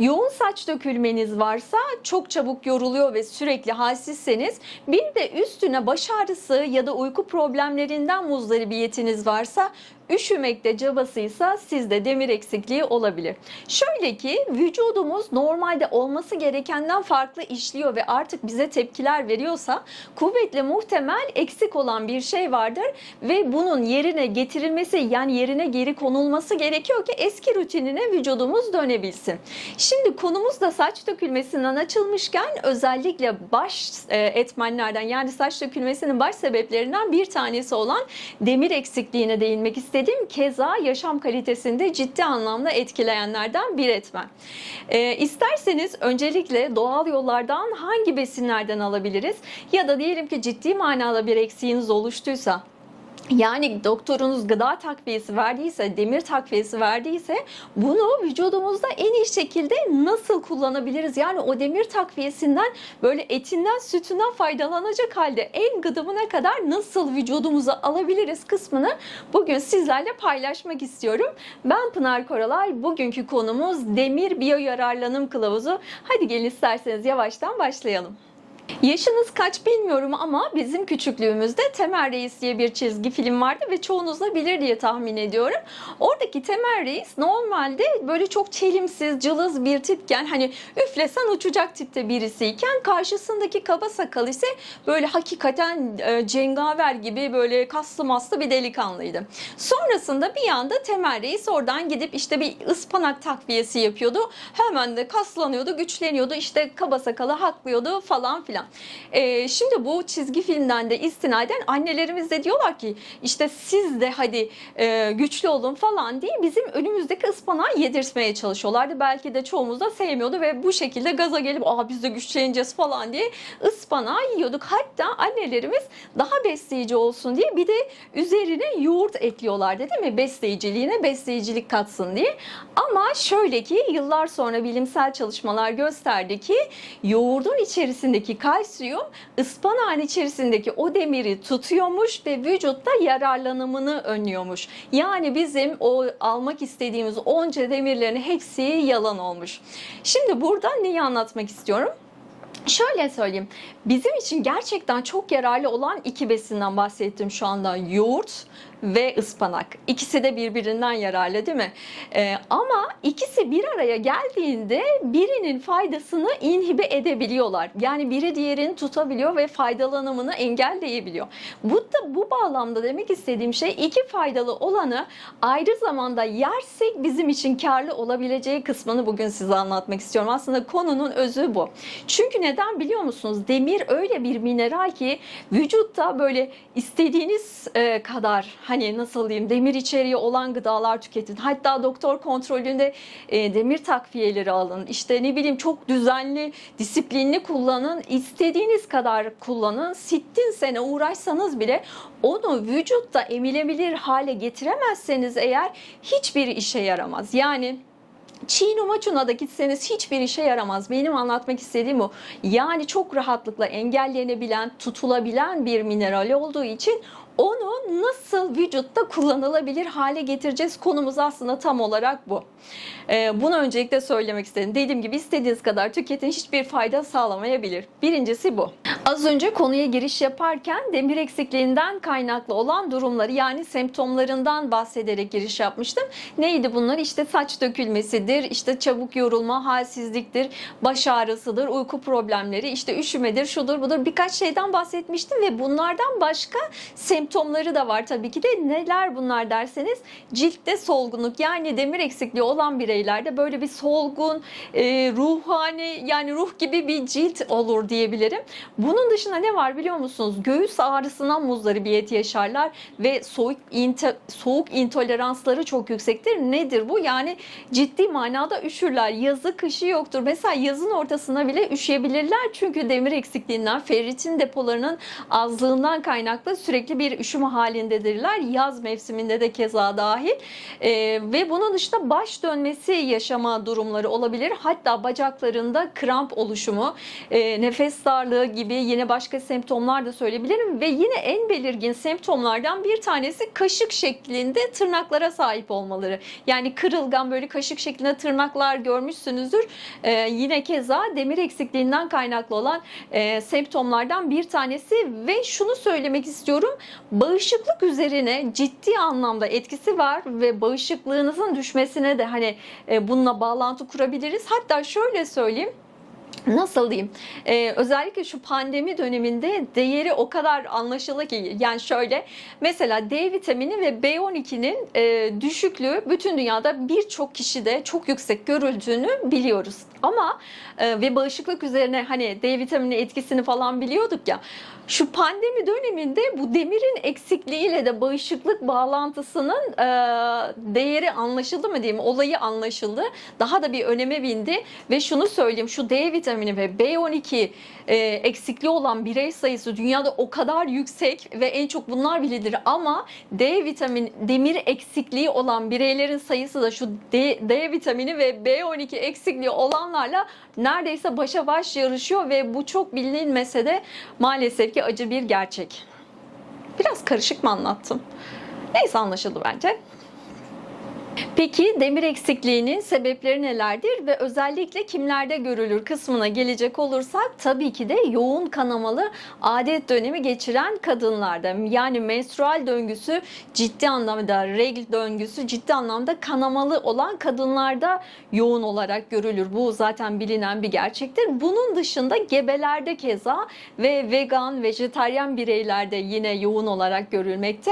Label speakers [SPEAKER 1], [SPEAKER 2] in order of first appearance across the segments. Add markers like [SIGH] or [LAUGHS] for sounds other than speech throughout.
[SPEAKER 1] Yoğun saç dökülmeniz varsa çok çabuk yoruluyor ve sürekli halsizseniz bir de üstüne baş ağrısı ya da uyku problemlerinden muzdaribiyetiniz varsa üşümekte cabasıysa sizde demir eksikliği olabilir. Şöyle ki vücudumuz normalde olması gerekenden farklı işliyor ve artık bize tepkiler veriyorsa kuvvetle muhtemel eksik olan bir şey vardır ve bunun yerine getirilmesi yani yerine geri konulması gerekiyor ki eski rutinine vücudumuz dönebilsin. Şimdi konumuz da saç dökülmesinden açılmışken özellikle baş e, etmenlerden yani saç dökülmesinin baş sebeplerinden bir tanesi olan demir eksikliğine değinmek istediğim keza yaşam kalitesinde ciddi anlamda etkileyenlerden bir etmen. E, isterseniz öncelikle doğal yollardan hangi besinlerden alabiliriz ya da diyelim ki ciddi manada bir eksiğiniz oluştuysa yani doktorunuz gıda takviyesi verdiyse, demir takviyesi verdiyse bunu vücudumuzda en iyi şekilde nasıl kullanabiliriz? Yani o demir takviyesinden böyle etinden, sütünden faydalanacak halde en gıdımına kadar nasıl vücudumuza alabiliriz kısmını bugün sizlerle paylaşmak istiyorum. Ben Pınar Koralay. Bugünkü konumuz demir biyo yararlanım kılavuzu. Hadi gelin isterseniz yavaştan başlayalım. Yaşınız kaç bilmiyorum ama bizim küçüklüğümüzde Temel Reis diye bir çizgi film vardı ve çoğunuz da bilir diye tahmin ediyorum. Oradaki Temel Reis normalde böyle çok çelimsiz, cılız bir tipken hani üflesen uçacak tipte birisiyken karşısındaki kaba sakal ise böyle hakikaten e, cengaver gibi böyle kaslı maslı bir delikanlıydı. Sonrasında bir anda Temel Reis oradan gidip işte bir ıspanak takviyesi yapıyordu. Hemen de kaslanıyordu, güçleniyordu. işte kaba sakalı haklıyordu falan filan. Ee, şimdi bu çizgi filmden de istinaden annelerimiz de diyorlar ki işte siz de hadi e, güçlü olun falan diye bizim önümüzdeki ıspanağı yedirtmeye çalışıyorlardı. Belki de çoğumuz da sevmiyordu ve bu şekilde gaza gelip Aa, biz de güçleneceğiz falan diye ıspanağı yiyorduk. Hatta annelerimiz daha besleyici olsun diye bir de üzerine yoğurt ekliyorlardı değil mi? Besleyiciliğine besleyicilik katsın diye. Ama şöyle ki yıllar sonra bilimsel çalışmalar gösterdi ki yoğurdun içerisindeki kalsiyum ıspanağın içerisindeki o demiri tutuyormuş ve vücutta yararlanımını önlüyormuş. Yani bizim o almak istediğimiz onca demirlerin hepsi yalan olmuş. Şimdi burada neyi anlatmak istiyorum? Şöyle söyleyeyim. Bizim için gerçekten çok yararlı olan iki besinden bahsettim şu anda. Yoğurt ve ıspanak. İkisi de birbirinden yararlı değil mi? Ee, ama ikisi bir araya geldiğinde birinin faydasını inhibe edebiliyorlar. Yani biri diğerini tutabiliyor ve faydalanımını engelleyebiliyor. Bu da bu bağlamda demek istediğim şey iki faydalı olanı ayrı zamanda yersek bizim için karlı olabileceği kısmını bugün size anlatmak istiyorum. Aslında konunun özü bu. Çünkü neden biliyor musunuz? Demir öyle bir mineral ki vücutta böyle istediğiniz e, kadar hani nasıl diyeyim demir içeriği olan gıdalar tüketin. Hatta doktor kontrolünde e, demir takviyeleri alın. İşte ne bileyim çok düzenli, disiplinli kullanın. İstediğiniz kadar kullanın. Sittin sene uğraşsanız bile onu vücutta emilebilir hale getiremezseniz eğer hiçbir işe yaramaz. Yani Çiğ Maçuna da gitseniz hiçbir işe yaramaz. Benim anlatmak istediğim o. Yani çok rahatlıkla engellenebilen, tutulabilen bir mineral olduğu için onu nasıl vücutta kullanılabilir hale getireceğiz konumuz aslında tam olarak bu. Ee, bunu öncelikle söylemek istedim. Dediğim gibi istediğiniz kadar tüketin hiçbir fayda sağlamayabilir. Birincisi bu. Az önce konuya giriş yaparken demir eksikliğinden kaynaklı olan durumları yani semptomlarından bahsederek giriş yapmıştım. Neydi bunlar? İşte saç dökülmesidir, işte çabuk yorulma, halsizliktir, baş ağrısıdır, uyku problemleri, işte üşümedir, şudur budur birkaç şeyden bahsetmiştim ve bunlardan başka semptomları da var tabii ki de. Neler bunlar derseniz ciltte solgunluk yani demir eksikliği olan bireylerde böyle bir solgun, e, ruhani yani ruh gibi bir cilt olur diyebilirim. Bunun dışında ne var biliyor musunuz? Göğüs ağrısından muzdaribiyet yaşarlar ve soğuk inte, soğuk intoleransları çok yüksektir. Nedir bu? Yani ciddi manada üşürler. Yazı kışı yoktur. Mesela yazın ortasına bile üşüyebilirler çünkü demir eksikliğinden, ferritin depolarının azlığından kaynaklı sürekli bir üşüme halindedirler. Yaz mevsiminde de keza dahil. E, ve bunun dışında baş dönmesi yaşama durumları olabilir. Hatta bacaklarında kramp oluşumu, e, nefes darlığı gibi yine başka semptomlar da söyleyebilirim. Ve yine en belirgin semptomlardan bir tanesi kaşık şeklinde tırnaklara sahip olmaları. Yani kırılgan böyle kaşık şeklinde tırnaklar görmüşsünüzdür. E, yine keza demir eksikliğinden kaynaklı olan e, semptomlardan bir tanesi ve şunu söylemek istiyorum. Bağışıklık üzerine ciddi anlamda etkisi var ve bağışıklığınızın düşmesine de hani e, bununla bağlantı kurabiliriz. Hatta şöyle söyleyeyim. Nasıl diyeyim? Ee, özellikle şu pandemi döneminde değeri o kadar anlaşılır ki yani şöyle mesela D vitamini ve B12'nin e, düşüklüğü bütün dünyada birçok kişide çok yüksek görüldüğünü biliyoruz. Ama e, ve bağışıklık üzerine hani D vitamini etkisini falan biliyorduk ya. Şu pandemi döneminde bu demirin eksikliğiyle de bağışıklık bağlantısının e, değeri anlaşıldı mı diyeyim, olayı anlaşıldı. Daha da bir öneme bindi ve şunu söyleyeyim şu D vitamini ve B12 e, eksikliği olan birey sayısı dünyada o kadar yüksek ve en çok bunlar bilinir ama D vitamin demir eksikliği olan bireylerin sayısı da şu D, D vitamini ve B12 eksikliği olanlarla neredeyse başa baş yarışıyor ve bu çok bilinmese de maalesef ki acı bir gerçek. Biraz karışık mı anlattım? Neyse anlaşıldı bence. Peki demir eksikliğinin sebepleri nelerdir ve özellikle kimlerde görülür kısmına gelecek olursak tabii ki de yoğun kanamalı adet dönemi geçiren kadınlarda yani menstrual döngüsü ciddi anlamda regl döngüsü ciddi anlamda kanamalı olan kadınlarda yoğun olarak görülür. Bu zaten bilinen bir gerçektir. Bunun dışında gebelerde keza ve vegan, vejetaryen bireylerde yine yoğun olarak görülmekte.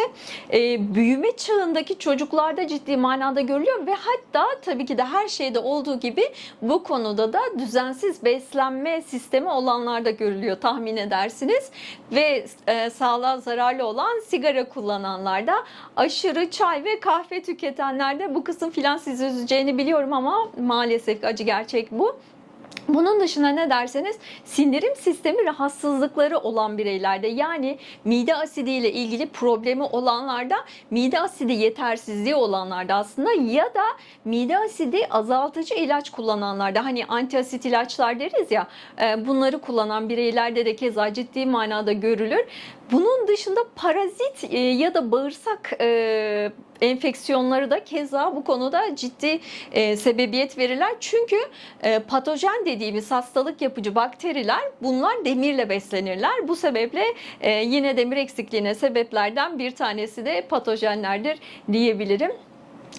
[SPEAKER 1] Ee, büyüme çağındaki çocuklarda ciddi manada görülüyor ve hatta tabii ki de her şeyde olduğu gibi bu konuda da düzensiz beslenme sistemi olanlarda görülüyor tahmin edersiniz. Ve e, sağlığa zararlı olan sigara kullananlarda, aşırı çay ve kahve tüketenlerde bu kısım filan sizi üzeceğini biliyorum ama maalesef acı gerçek bu. Bunun dışında ne derseniz sindirim sistemi rahatsızlıkları olan bireylerde yani mide asidi ile ilgili problemi olanlarda mide asidi yetersizliği olanlarda aslında ya da mide asidi azaltıcı ilaç kullananlarda hani antiasit ilaçlar deriz ya e, bunları kullanan bireylerde de keza ciddi manada görülür. Bunun dışında parazit e, ya da bağırsak e, enfeksiyonları da keza bu konuda ciddi e, sebebiyet verirler. Çünkü patojen dediğimiz hastalık yapıcı bakteriler bunlar demirle beslenirler. Bu sebeple yine demir eksikliğine sebeplerden bir tanesi de patojenlerdir diyebilirim.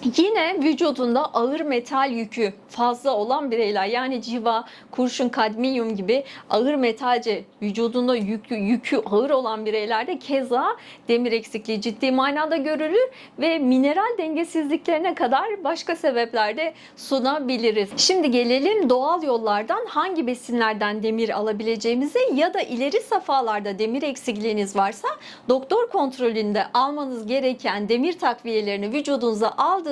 [SPEAKER 1] Yine vücudunda ağır metal yükü fazla olan bireyler yani civa, kurşun, kadmiyum gibi ağır metalce vücudunda yükü, yükü ağır olan bireylerde keza demir eksikliği ciddi manada görülür ve mineral dengesizliklerine kadar başka sebeplerde sunabiliriz. Şimdi gelelim doğal yollardan hangi besinlerden demir alabileceğimize ya da ileri safhalarda demir eksikliğiniz varsa doktor kontrolünde almanız gereken demir takviyelerini vücudunuza aldığınızda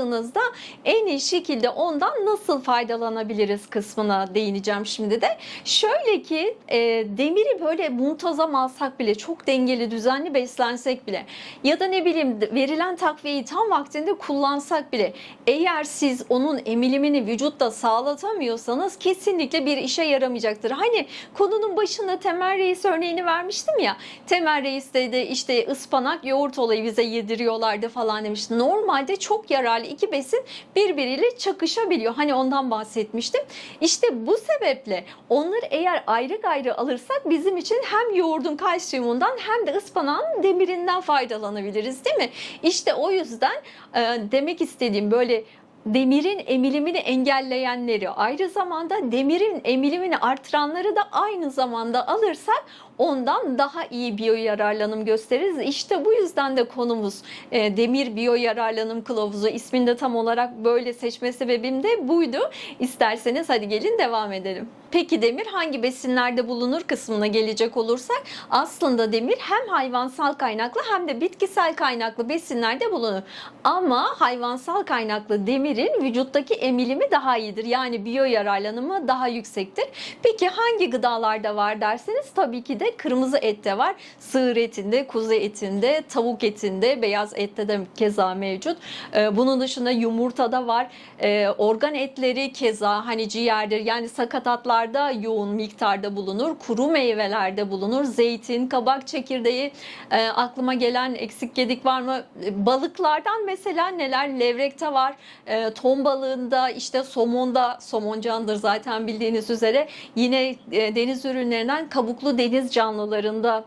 [SPEAKER 1] en iyi şekilde ondan nasıl faydalanabiliriz kısmına değineceğim şimdi de. Şöyle ki e, demiri böyle muntazam alsak bile çok dengeli düzenli beslensek bile ya da ne bileyim verilen takviyeyi tam vaktinde kullansak bile eğer siz onun emilimini vücutta sağlatamıyorsanız kesinlikle bir işe yaramayacaktır. Hani konunun başında Temel Reis örneğini vermiştim ya. Temel Reis de işte ıspanak yoğurt olayı bize yediriyorlardı falan demiş. Normalde çok yararlı iki besin birbiriyle çakışabiliyor. Hani ondan bahsetmiştim. İşte bu sebeple onları eğer ayrı gayrı alırsak bizim için hem yoğurdun kalsiyumundan hem de ıspanağın demirinden faydalanabiliriz değil mi? İşte o yüzden e, demek istediğim böyle demirin emilimini engelleyenleri ayrı zamanda demirin emilimini artıranları da aynı zamanda alırsak ondan daha iyi biyo yararlanım gösteririz. İşte bu yüzden de konumuz e, demir biyo yararlanım kılavuzu isminde tam olarak böyle seçme sebebim de buydu. İsterseniz hadi gelin devam edelim. Peki demir hangi besinlerde bulunur kısmına gelecek olursak aslında demir hem hayvansal kaynaklı hem de bitkisel kaynaklı besinlerde bulunur. Ama hayvansal kaynaklı demir demirin vücuttaki emilimi daha iyidir. Yani biyo yararlanımı daha yüksektir. Peki hangi gıdalarda var derseniz tabii ki de kırmızı ette var. Sığır etinde, kuzu etinde, tavuk etinde, beyaz ette de keza mevcut. Ee, Bunun dışında yumurtada var. Ee, Organ etleri keza hani ciğerdir. Yani sakatatlarda yoğun miktarda bulunur. Kuru meyvelerde bulunur. Zeytin, kabak çekirdeği. Ee, aklıma gelen eksik gedik var mı? Balıklardan mesela neler? Levrekte var. Ee, ton balığında işte somonda, somon candır zaten bildiğiniz üzere. Yine e, deniz ürünlerinden kabuklu deniz canlılarında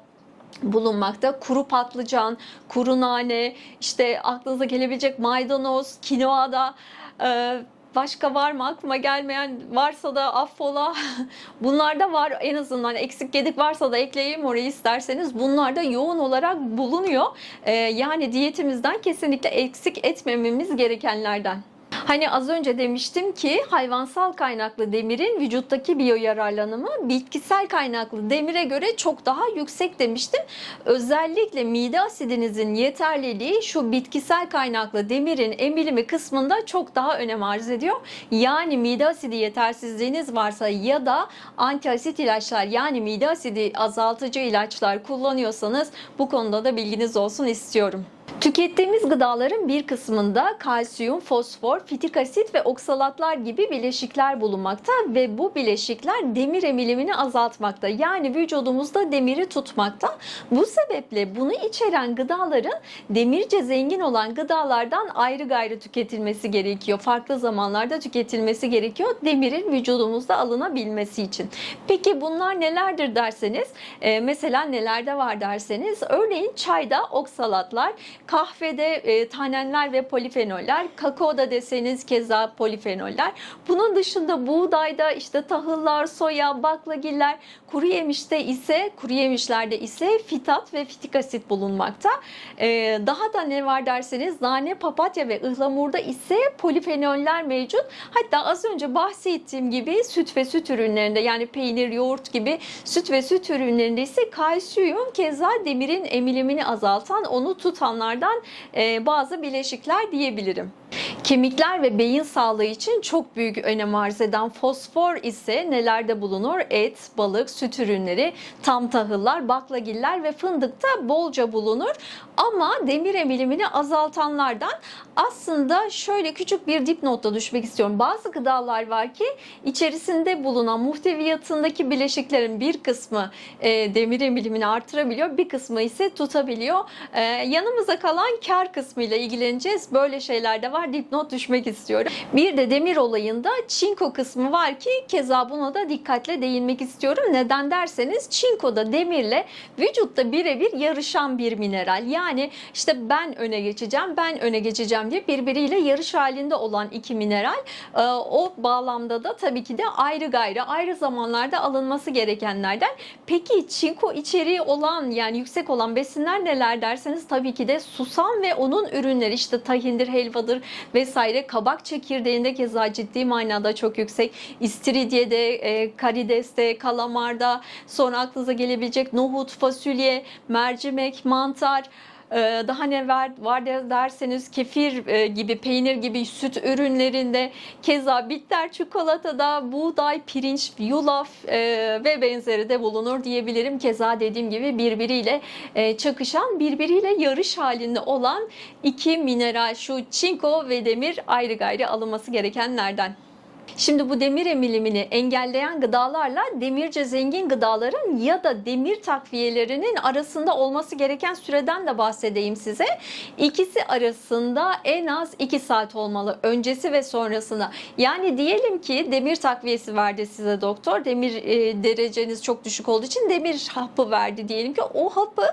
[SPEAKER 1] bulunmakta. Kuru patlıcan, kuru nane, işte aklınıza gelebilecek maydanoz, kinoa da e, Başka var mı aklıma gelmeyen varsa da affola. [LAUGHS] Bunlar da var en azından eksik gedik varsa da ekleyeyim orayı isterseniz. Bunlar da yoğun olarak bulunuyor. E, yani diyetimizden kesinlikle eksik etmememiz gerekenlerden. Hani az önce demiştim ki hayvansal kaynaklı demirin vücuttaki biyoyararlanımı bitkisel kaynaklı demire göre çok daha yüksek demiştim. Özellikle mide asidinizin yeterliliği şu bitkisel kaynaklı demirin emilimi kısmında çok daha önem arz ediyor. Yani mide asidi yetersizliğiniz varsa ya da antiasit ilaçlar yani mide asidi azaltıcı ilaçlar kullanıyorsanız bu konuda da bilginiz olsun istiyorum. Tükettiğimiz gıdaların bir kısmında kalsiyum, fosfor, fitik asit ve oksalatlar gibi bileşikler bulunmakta ve bu bileşikler demir emilimini azaltmakta. Yani vücudumuzda demiri tutmakta. Bu sebeple bunu içeren gıdaların demirce zengin olan gıdalardan ayrı gayrı tüketilmesi gerekiyor. Farklı zamanlarda tüketilmesi gerekiyor demirin vücudumuzda alınabilmesi için. Peki bunlar nelerdir derseniz, e, mesela nelerde var derseniz, örneğin çayda oksalatlar, kahvede e, tanenler ve polifenoller, kakaoda deseniz keza polifenoller. Bunun dışında buğdayda işte tahıllar, soya, baklagiller, kuru yemişte ise kuru yemişlerde ise fitat ve fitik asit bulunmakta. E, daha da ne var derseniz nane, papatya ve ıhlamurda ise polifenoller mevcut. Hatta az önce bahsettiğim gibi süt ve süt ürünlerinde yani peynir, yoğurt gibi süt ve süt ürünlerinde ise kalsiyum keza demirin emilimini azaltan, onu tutanlardan e, bazı bileşikler diyebilirim. Kemikler ve beyin sağlığı için çok büyük önem arz eden fosfor ise nelerde bulunur? Et, balık, süt ürünleri, tam tahıllar, baklagiller ve fındıkta bolca bulunur. Ama demir emilimini azaltanlardan aslında şöyle küçük bir dipnotta düşmek istiyorum. Bazı gıdalar var ki içerisinde bulunan muhteviyatındaki bileşiklerin bir kısmı e, demir emilimini artırabiliyor, bir kısmı ise tutabiliyor. E, yanımıza kalan kar kısmıyla ilgileneceğiz. Böyle şeyler de var. Dipnot düşmek istiyorum. Bir de demir olayında çinko kısmı var ki keza buna da dikkatle değinmek istiyorum. Neden derseniz çinko da demirle vücutta birebir yarışan bir mineral. Yani işte ben öne geçeceğim, ben öne geçeceğim diye birbiriyle yarış halinde olan iki mineral. Ee, O bağlamda da tabii ki de ayrı gayrı, ayrı zamanlarda alınması gerekenlerden. Peki çinko içeriği olan yani yüksek olan besinler neler derseniz tabii ki de susam ve onun ürünleri işte tahindir, helvadır vesaire. Kabak çekirdeğinde keza ciddi manada çok yüksek. İstiridye'de, e, karideste, kalamarda, sonra aklınıza gelebilecek nohut, fasulye, mercimek, mantar, daha ne var, var der- derseniz kefir e, gibi, peynir gibi süt ürünlerinde, keza bitter çikolatada, buğday, pirinç, yulaf e, ve benzeri de bulunur diyebilirim. Keza dediğim gibi birbiriyle e, çakışan, birbiriyle yarış halinde olan iki mineral şu çinko ve demir ayrı gayrı alınması gerekenlerden. Şimdi bu demir emilimini engelleyen gıdalarla demirce zengin gıdaların ya da demir takviyelerinin arasında olması gereken süreden de bahsedeyim size. İkisi arasında en az 2 saat olmalı öncesi ve sonrasında. Yani diyelim ki demir takviyesi verdi size doktor. Demir e, dereceniz çok düşük olduğu için demir hapı verdi diyelim ki. O hapı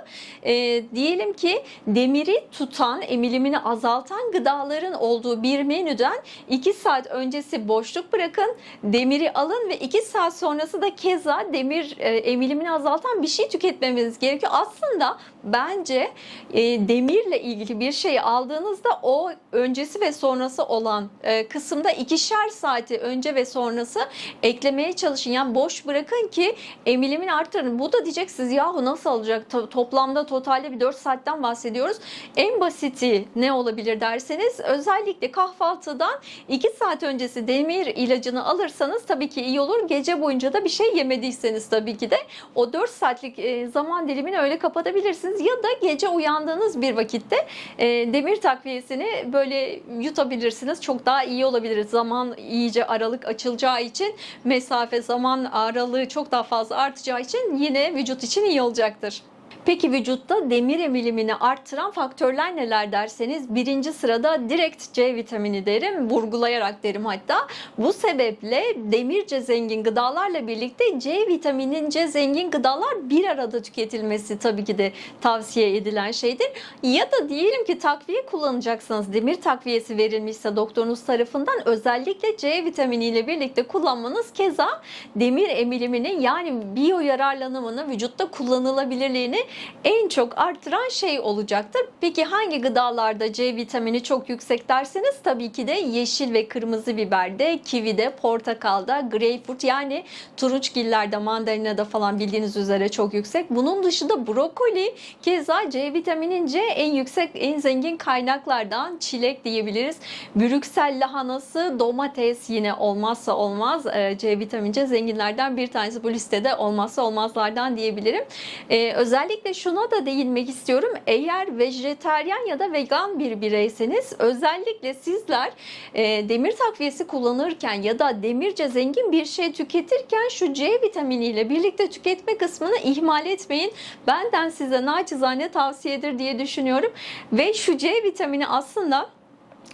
[SPEAKER 1] e, diyelim ki demiri tutan, emilimini azaltan gıdaların olduğu bir menüden 2 saat öncesi boşluk bırakın, demiri alın ve 2 saat sonrası da keza demir e, emilimini azaltan bir şey tüketmemiz gerekiyor. Aslında bence e, demirle ilgili bir şeyi aldığınızda o öncesi ve sonrası olan e, kısımda ikişer saati önce ve sonrası eklemeye çalışın. Yani boş bırakın ki emilimin arttırın. Bu da diyeceksiniz yahu nasıl olacak? To- toplamda totalde bir 4 saatten bahsediyoruz. En basiti ne olabilir derseniz özellikle kahvaltıdan 2 saat öncesi demir ilacını alırsanız tabii ki iyi olur. Gece boyunca da bir şey yemediyseniz tabii ki de o 4 saatlik e, zaman dilimini öyle kapatabilirsiniz. Ya da gece uyandığınız bir vakitte e, demir takviyesini böyle yutabilirsiniz. Çok daha iyi olabilir. Zaman iyice aralık açılacağı için mesafe zaman aralığı çok daha fazla artacağı için yine vücut için iyi olacaktır. Peki vücutta demir emilimini arttıran faktörler neler derseniz birinci sırada direkt C vitamini derim, vurgulayarak derim hatta. Bu sebeple demirce zengin gıdalarla birlikte C vitaminince zengin gıdalar bir arada tüketilmesi tabii ki de tavsiye edilen şeydir. Ya da diyelim ki takviye kullanacaksınız, demir takviyesi verilmişse doktorunuz tarafından özellikle C vitaminiyle birlikte kullanmanız keza demir emilimini yani biyo yararlanımını vücutta kullanılabilirliğini en çok artıran şey olacaktır. Peki hangi gıdalarda C vitamini çok yüksek derseniz tabii ki de yeşil ve kırmızı biberde, kivide, portakalda, greyfurt yani turunçgillerde, mandalinada falan bildiğiniz üzere çok yüksek. Bunun dışında brokoli keza C vitamininin en yüksek, en zengin kaynaklardan çilek diyebiliriz. Brüksel lahanası, domates yine olmazsa olmaz e, C vitamince zenginlerden bir tanesi bu listede olmazsa olmazlardan diyebilirim. Ee, özellikle şuna da değinmek istiyorum. Eğer vejeteryan ya da vegan bir bireyseniz özellikle sizler e, demir takviyesi kullanırken ya da demirce zengin bir şey tüketirken şu C vitaminiyle birlikte tüketme kısmını ihmal etmeyin. Benden size naçizane tavsiyedir diye düşünüyorum. Ve şu C vitamini aslında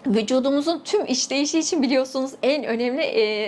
[SPEAKER 1] vücudumuzun tüm işleyişi için biliyorsunuz en önemli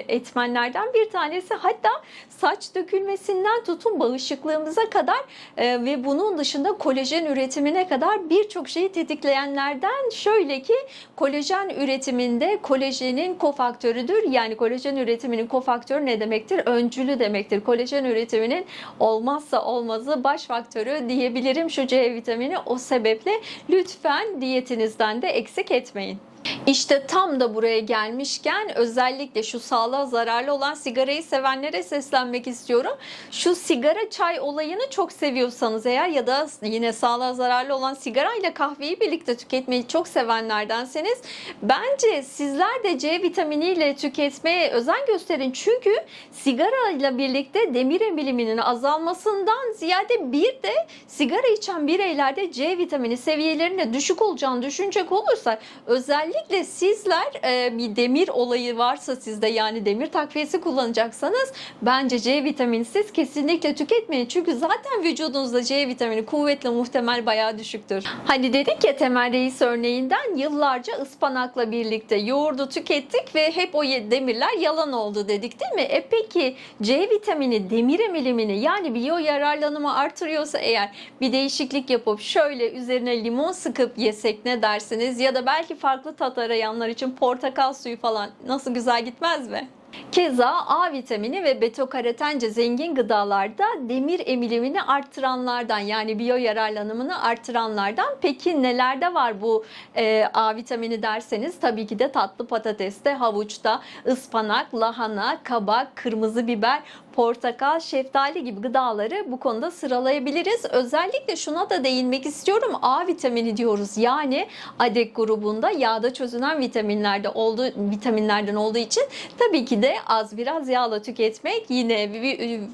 [SPEAKER 1] etmenlerden bir tanesi. Hatta saç dökülmesinden tutun bağışıklığımıza kadar ve bunun dışında kolajen üretimine kadar birçok şeyi tetikleyenlerden şöyle ki kolajen üretiminde kolajenin kofaktörüdür. Yani kolajen üretiminin kofaktörü ne demektir? Öncülü demektir. Kolajen üretiminin olmazsa olmazı baş faktörü diyebilirim şu C vitamini. O sebeple lütfen diyetinizden de eksik etmeyin. İşte tam da buraya gelmişken özellikle şu sağlığa zararlı olan sigarayı sevenlere seslenmek istiyorum. Şu sigara çay olayını çok seviyorsanız eğer ya da yine sağlığa zararlı olan sigara ile kahveyi birlikte tüketmeyi çok sevenlerdenseniz bence sizler de C vitaminiyle tüketmeye özen gösterin. Çünkü sigara ile birlikte demir emiliminin azalmasından ziyade bir de sigara içen bireylerde C vitamini seviyelerinde düşük olacağını düşünecek olursak özellikle Özellikle sizler e, bir demir olayı varsa sizde yani demir takviyesi kullanacaksanız bence C vitaminsiz kesinlikle tüketmeyin. Çünkü zaten vücudunuzda C vitamini kuvvetle muhtemel bayağı düşüktür. Hani dedik ya Temel Reis örneğinden yıllarca ıspanakla birlikte yoğurdu tükettik ve hep o demirler yalan oldu dedik değil mi? E peki C vitamini demir emilimini yani biyo yararlanımı artırıyorsa eğer bir değişiklik yapıp şöyle üzerine limon sıkıp yesek ne dersiniz? Ya da belki farklı tat arayanlar için portakal suyu falan nasıl güzel gitmez mi? Keza A vitamini ve beta-karotence zengin gıdalarda demir emilimini arttıranlardan yani biyo yararlanımını arttıranlardan. Peki nelerde var bu e, A vitamini derseniz tabii ki de tatlı patateste, havuçta, ıspanak, lahana, kabak, kırmızı biber, portakal, şeftali gibi gıdaları bu konuda sıralayabiliriz. Özellikle şuna da değinmek istiyorum. A vitamini diyoruz. Yani adek grubunda yağda çözünen vitaminlerde olduğu vitaminlerden olduğu için tabii ki de az biraz yağla tüketmek yine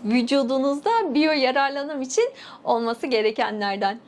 [SPEAKER 1] vücudunuzda biyo yararlanım için olması gerekenlerden.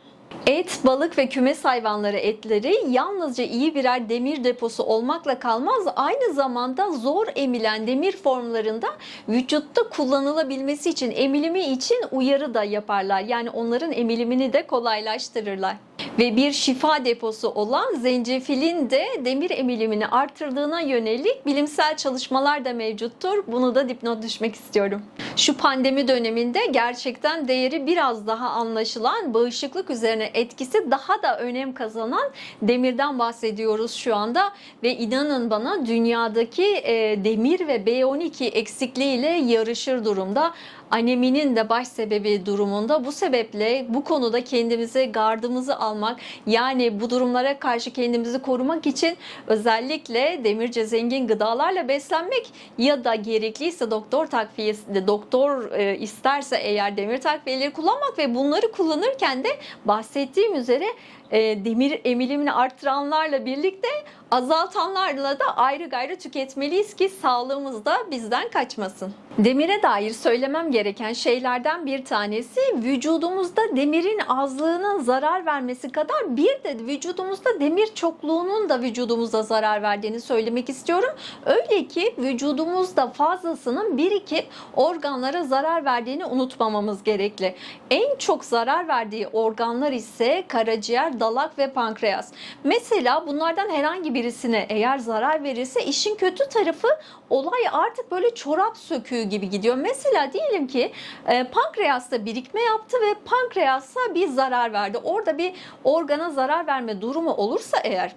[SPEAKER 1] Et, balık ve kümes hayvanları etleri yalnızca iyi birer demir deposu olmakla kalmaz, aynı zamanda zor emilen demir formlarında vücutta kullanılabilmesi için emilimi için uyarı da yaparlar. Yani onların emilimini de kolaylaştırırlar. Ve bir şifa deposu olan zencefilin de demir emilimini artırdığına yönelik bilimsel çalışmalar da mevcuttur. Bunu da dipnot düşmek istiyorum. Şu pandemi döneminde gerçekten değeri biraz daha anlaşılan bağışıklık üzerine etkisi daha da önem kazanan demirden bahsediyoruz şu anda ve inanın bana dünyadaki e, demir ve B12 eksikliğiyle yarışır durumda. Aneminin de baş sebebi durumunda bu sebeple bu konuda kendimize gardımızı almak yani bu durumlara karşı kendimizi korumak için özellikle demirce zengin gıdalarla beslenmek ya da gerekliyse doktor takviyesi doktor e, isterse eğer demir takviyeleri kullanmak ve bunları kullanırken de bahsettiğim üzere e, demir emilimini artıranlarla birlikte azaltanlarla da ayrı gayrı tüketmeliyiz ki sağlığımız da bizden kaçmasın. Demire dair söylemem gereken şeylerden bir tanesi vücudumuzda demirin azlığının zarar vermesi kadar bir de vücudumuzda demir çokluğunun da vücudumuza zarar verdiğini söylemek istiyorum. Öyle ki vücudumuzda fazlasının birikip organlara zarar verdiğini unutmamamız gerekli. En çok zarar verdiği organlar ise karaciğer, dalak ve pankreas. Mesela bunlardan herhangi birisine eğer zarar verirse işin kötü tarafı olay artık böyle çorap söküğü gibi gidiyor. Mesela diyelim ki e, pankreasta birikme yaptı ve pankreasa bir zarar verdi. Orada bir organa zarar verme durumu olursa eğer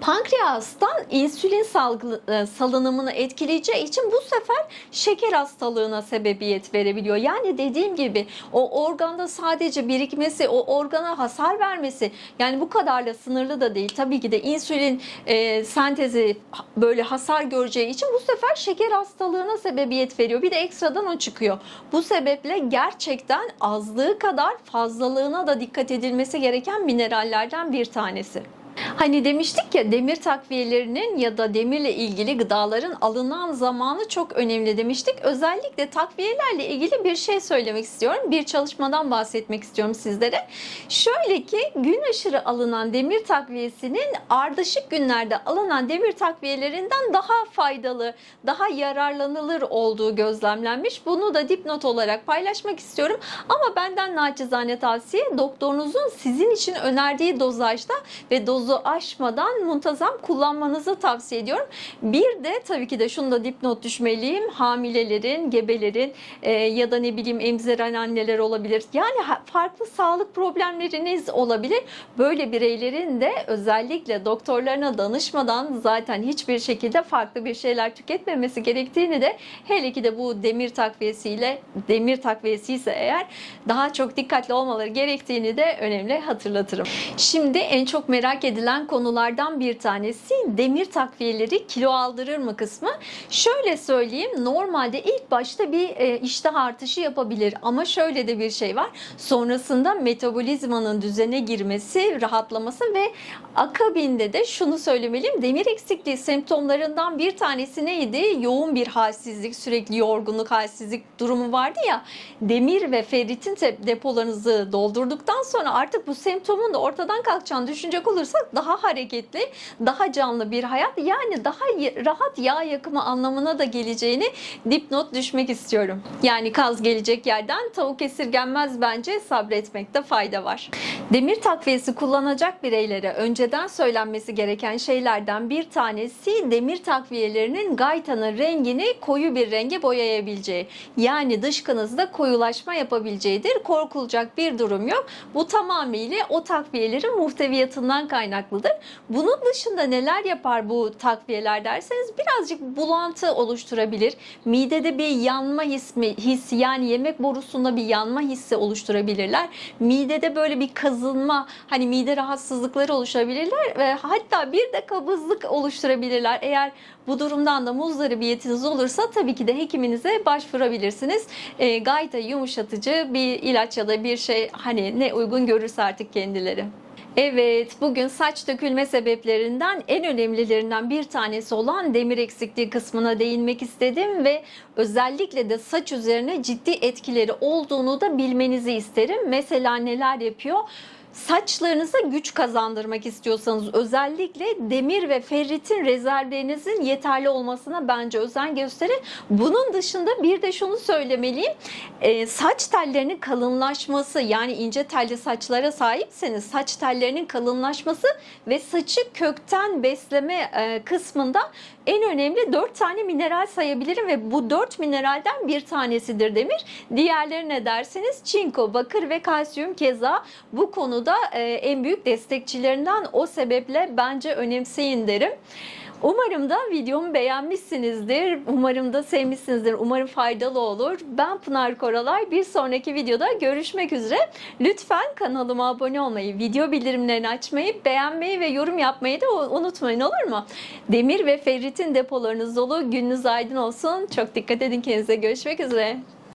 [SPEAKER 1] pankreastan insülin e, salınımını etkileyeceği için bu sefer şeker hastalığına sebebiyet verebiliyor. Yani dediğim gibi o organda sadece birikmesi, o organa hasar vermesi yani bu kadarla sınırlı da değil. Tabii ki de insülin e, sentezi böyle hasar göreceği için bu sefer şeker hastalığına sebebiyet veriyor. Bir de ekstradan o çıkıyor. Bu sebeple gerçekten azlığı kadar fazlalığına da dikkat edilmesi gereken minerallerden bir tanesi. Hani demiştik ya demir takviyelerinin ya da demirle ilgili gıdaların alınan zamanı çok önemli demiştik. Özellikle takviyelerle ilgili bir şey söylemek istiyorum. Bir çalışmadan bahsetmek istiyorum sizlere. Şöyle ki gün aşırı alınan demir takviyesinin ardışık günlerde alınan demir takviyelerinden daha faydalı, daha yararlanılır olduğu gözlemlenmiş. Bunu da dipnot olarak paylaşmak istiyorum. Ama benden naçizane tavsiye doktorunuzun sizin için önerdiği dozajda ve dozu aşmadan muntazam kullanmanızı tavsiye ediyorum. Bir de tabii ki de şunu da dipnot düşmeliyim. Hamilelerin, gebelerin e, ya da ne bileyim emziren anneler olabilir. Yani farklı sağlık problemleriniz olabilir. Böyle bireylerin de özellikle doktorlarına danışmadan zaten hiçbir şekilde farklı bir şeyler tüketmemesi gerektiğini de hele ki de bu demir takviyesiyle demir takviyesi ise eğer daha çok dikkatli olmaları gerektiğini de önemli hatırlatırım. Şimdi en çok merak edilen konulardan bir tanesi demir takviyeleri kilo aldırır mı kısmı. Şöyle söyleyeyim normalde ilk başta bir e, iştah artışı yapabilir ama şöyle de bir şey var. Sonrasında metabolizmanın düzene girmesi, rahatlaması ve akabinde de şunu söylemeliyim. Demir eksikliği semptomlarından bir tanesi neydi? Yoğun bir halsizlik, sürekli yorgunluk, halsizlik durumu vardı ya. Demir ve ferritin depolarınızı doldurduktan sonra artık bu semptomun da ortadan kalkacağını düşünecek olursak daha hareketli, daha canlı bir hayat yani daha rahat yağ yakımı anlamına da geleceğini dipnot düşmek istiyorum. Yani kaz gelecek yerden tavuk esirgenmez bence sabretmekte fayda var. Demir takviyesi kullanacak bireylere önceden söylenmesi gereken şeylerden bir tanesi demir takviyelerinin gaytanın rengini koyu bir renge boyayabileceği. Yani dışkınızda koyulaşma yapabileceğidir. Korkulacak bir durum yok. Bu tamamıyla o takviyelerin muhteviyatından kaynaklıdır. Bunun dışında neler yapar bu takviyeler derseniz birazcık bulantı oluşturabilir. Midede bir yanma hissi, hissi yani yemek borusunda bir yanma hissi oluşturabilirler. Midede böyle bir kazınma hani mide rahatsızlıkları oluşabilirler ve hatta bir de kabızlık oluşturabilirler. Eğer bu durumdan da muzdaribiyetiniz olursa tabii ki de hekiminize başvurabilirsiniz. E, gayet de yumuşatıcı bir ilaç ya da bir şey hani ne uygun görürse artık kendileri. Evet, bugün saç dökülme sebeplerinden en önemlilerinden bir tanesi olan demir eksikliği kısmına değinmek istedim ve özellikle de saç üzerine ciddi etkileri olduğunu da bilmenizi isterim. Mesela neler yapıyor? saçlarınıza güç kazandırmak istiyorsanız özellikle demir ve ferritin rezervlerinizin yeterli olmasına bence özen gösterin. Bunun dışında bir de şunu söylemeliyim. Ee, saç tellerinin kalınlaşması yani ince telli saçlara sahipseniz saç tellerinin kalınlaşması ve saçı kökten besleme e, kısmında en önemli 4 tane mineral sayabilirim ve bu 4 mineralden bir tanesidir demir. Diğerleri ne derseniz çinko, bakır ve kalsiyum keza bu konuda e, en büyük destekçilerinden o sebeple bence önemseyin derim. Umarım da videomu beğenmişsinizdir. Umarım da sevmişsinizdir. Umarım faydalı olur. Ben Pınar Koralay. Bir sonraki videoda görüşmek üzere. Lütfen kanalıma abone olmayı, video bildirimlerini açmayı, beğenmeyi ve yorum yapmayı da unutmayın olur mu? Demir ve ferritin depolarınız dolu. Gününüz aydın olsun. Çok dikkat edin kendinize. Görüşmek üzere.